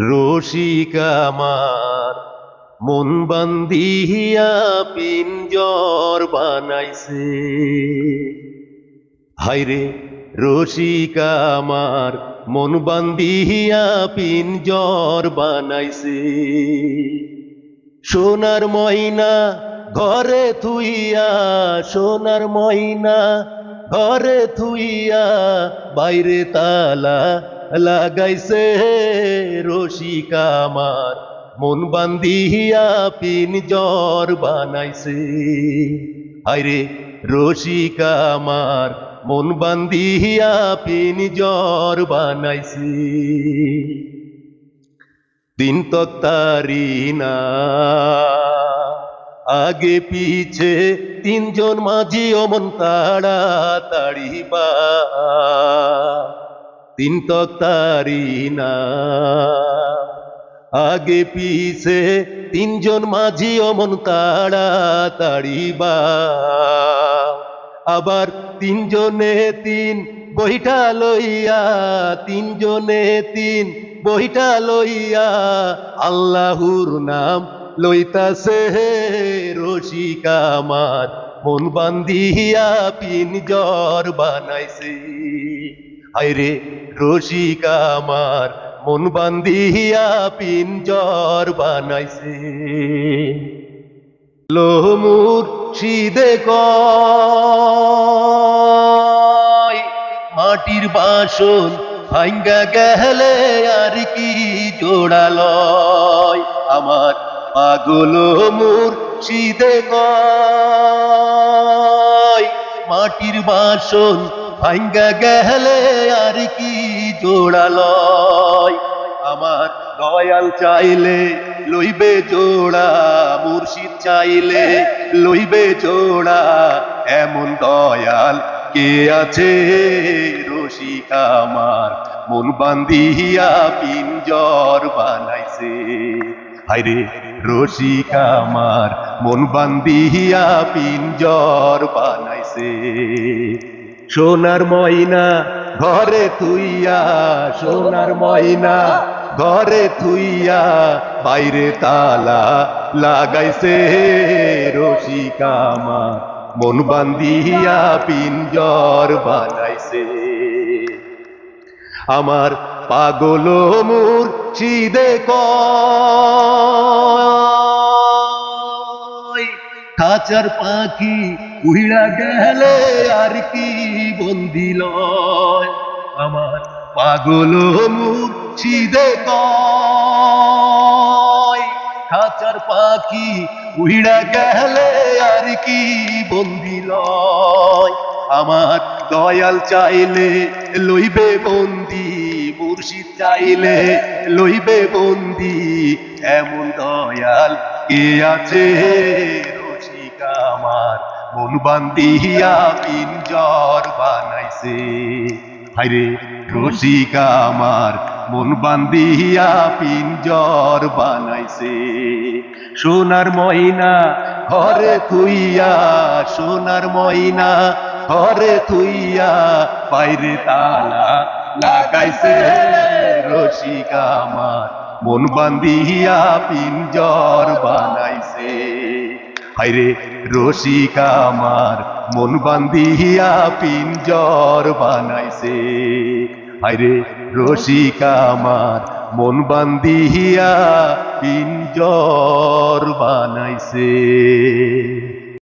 রসিক আমার, মন বান্ধিয়া পিঞ্জর বানাইছে। হাইরে রসিক আমার, মন বান্ধিয়া পিঞ্জর বানাইছে। সোনার ময়না ঘরে থুইয়া, সোনার ময়না ঘরে থুইয়া, বাইরে তালা লাগাইছে রসিক আমার মন বান্ধিয়া পিন জ্বর বানাইছে। আরে রসিক আমার মন বান্ধিয়া পিন জ্বর বানাইছে। তিন তক্তারি না। আগে পিছে তিনজন মাঝি অমন তাড়া তাড়ি বা। তিন তক্তারি না। আগে পিছে তিনজন মাঝি অমন তাড়া তাড়ি বা। আবার তিনজনে তিন বইটা লইয়া, তিনজনে তিন বইটা লইয়া আল্লাহুর নাম লইতাছে রসিক আমার মন বান্ধিয়া পিন জ্বর বানাইছে। আইরে রসিক আমার, মন বান্ধিয়া পিন জ্বর বানাইছে। লোমুর সিদে কয়, মাটির বাসন ভাঙ্গা গেলে আর কি জোড়ালয় আমার পাগল মুর সিদে কয়, মাটির বাসন ভাঙ্গা গেলে আর কি জোড়ালয়? আমার দয়াল চাইলে লইবে জোড়া, মুর্শিদ চাইলে লইবে জোড়া। এমন দয়াল কে আছে? রসিক আমার মন বান্ধিয়া পিঞ্জর বানাইছে। হাইরে রসিক আমার মন বান্ধিয়া পিঞ্জর বানাইছে। সোনার ময়না ঘরে থুইয়া, সোনার ময়না ঘরে থুইয়া, বাইরে তালা লাগাইছে রসিক আমার মন বান্ধিয়া পিঞ্জর বানাইছে। আমার পাগল মুর চিদে কয় খাঁচার পাখি উড়া গেলে, আর কি বন্দি লয়? আমার পাগল মুর চিদে কয় খাঁচার পাখি উড়া গেলে, আর কি বন্দি লয়? আমার দয়াল চাইলে লইবে বন্দি, মুর্শিদ চাইলে লইবে বন্দি, এমন দয়াল কে আছে? মন বান্ধিয়া পিঞ্জর বানাইছে। হাইরে রসিক আমার মন বান্ধিয়া পিঞ্জর বানাইছে। সোনার ময়না ঘরে থুইয়া, সোনার ময়না ঘরে থুইয়া, বাইরে তালা লাগাইছে। রসিক আমার মন বান্ধিয়া পিঞ্জর বানাইছে। হাইরে রসিক আমার মন বান্ধিয়া পিঞ্জর বানাইছে। হাইরে রসিক আমার মন বান্ধিয়া পিঞ্জর বানাইছে।